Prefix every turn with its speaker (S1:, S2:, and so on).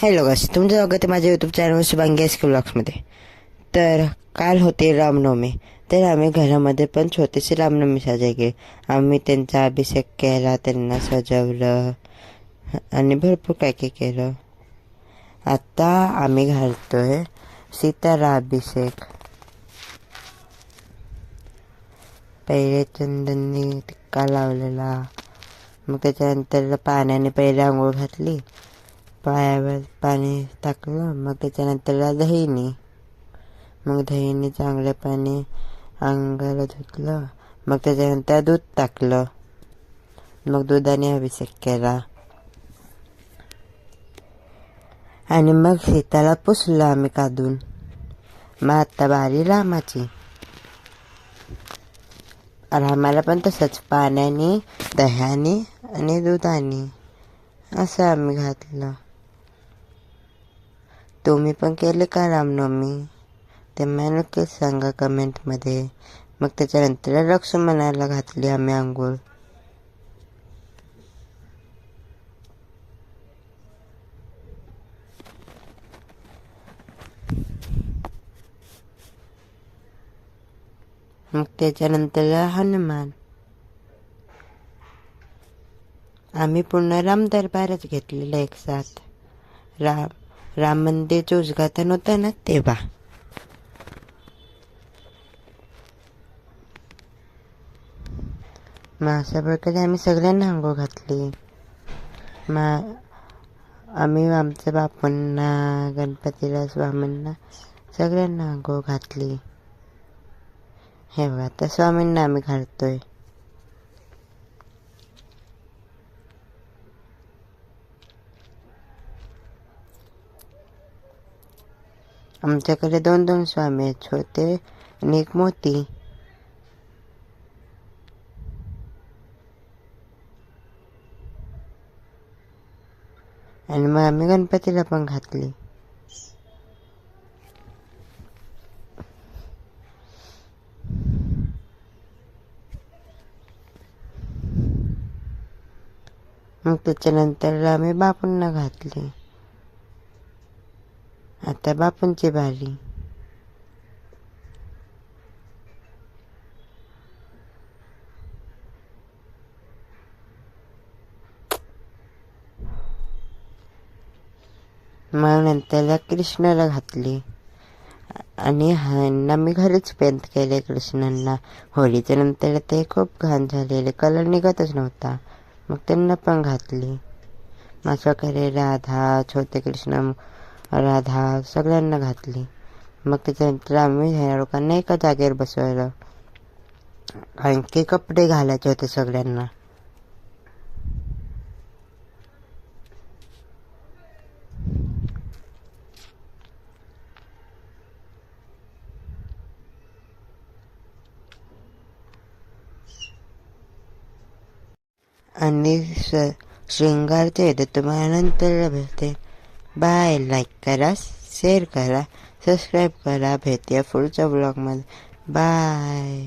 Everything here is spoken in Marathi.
S1: हॅलो गस तुमचं स्वागत आहे माझ्या YouTube channel Shubhangi S K ब्लॉग्समध्ये तर काल होते रामनवमी. तर आम्ही घरामध्ये पण छोटीशी रामनवमी साजरी केली. आम्ही त्यांचा अभिषेक केला त्यांना सजवलं आणि भरपूर काय काय केलं. आता आम्ही घालतो आहे सीतारा अभिषेक. पहिले चंदननी टिक्का लावलेला. मग त्याच्यानंतर पाण्याने पहिले आंघोळ घातली. पायावर पाणी टाकलं. मग त्याच्यानंतर दहीने. मग दहीने चांगलं पाणी अंगाला धुतलं. मग त्याच्यानंतर दूध टाकलं. मग दुधाने अभिषेक केला. आणि मग सीताला पुसलं आम्ही काढून. मग आत्ता बारी रामाची. रामाला पण तसंच पाण्याने दह्याने आणि दुधाने असं आम्ही घातलं. तुम्ही पण केले का रामनवमी ते मला नक्कीच सांगा कमेंटमध्ये मग त्याच्यानंतर लक्ष्मणाला घातली आम्ही आंघोळ. मग त्याच्यानंतर हनुमान. आम्ही पुन्हा राम दरबारच घेतलेला एक साथ. राम. राम मंदिरचं उद्घाटन होतं ना तेव्हा मग अशा प्रकारे आम्ही सगळ्यांना आंघोळ घातली। मग आम्ही आमच्या बापांना गणपतीला स्वामींना सगळ्यांना आंघोळ घातली। हे बघा आता स्वामींना आम्ही घालतोय। आमच्याकडे दोन दोन स्वामी आहेत छोटे आणि एक मोती आणि मग आम्ही गणपतीला पण घातली. मग त्याच्यानंतर आम्ही बापूंना घातली. आता बापूंची बारी मग नंतर कृष्णाला घातली. आणि ह्यांना मी घरीच पेंट केले कृष्णांना. होळीच्या नंतर ते खूप घाण झालेले. कलर निघतच नव्हता. मग त्यांना पण घातली. माझ्याकडे राधा छोटे कृष्ण राधा सगळ्यांना घातली. मग त्याच्यानंतर आम्ही ह्या लोकांना एका जागेवर बसवायला आणखी कपडे घालायचे होते सगळ्यांना. आणि स शृंगारचे येते तुम्हाला नंतर भेटते बाय लाईक करा शेअर करा सबस्क्राईब करा भेटूया पुढच्या ब्लॉगमध्ये बाय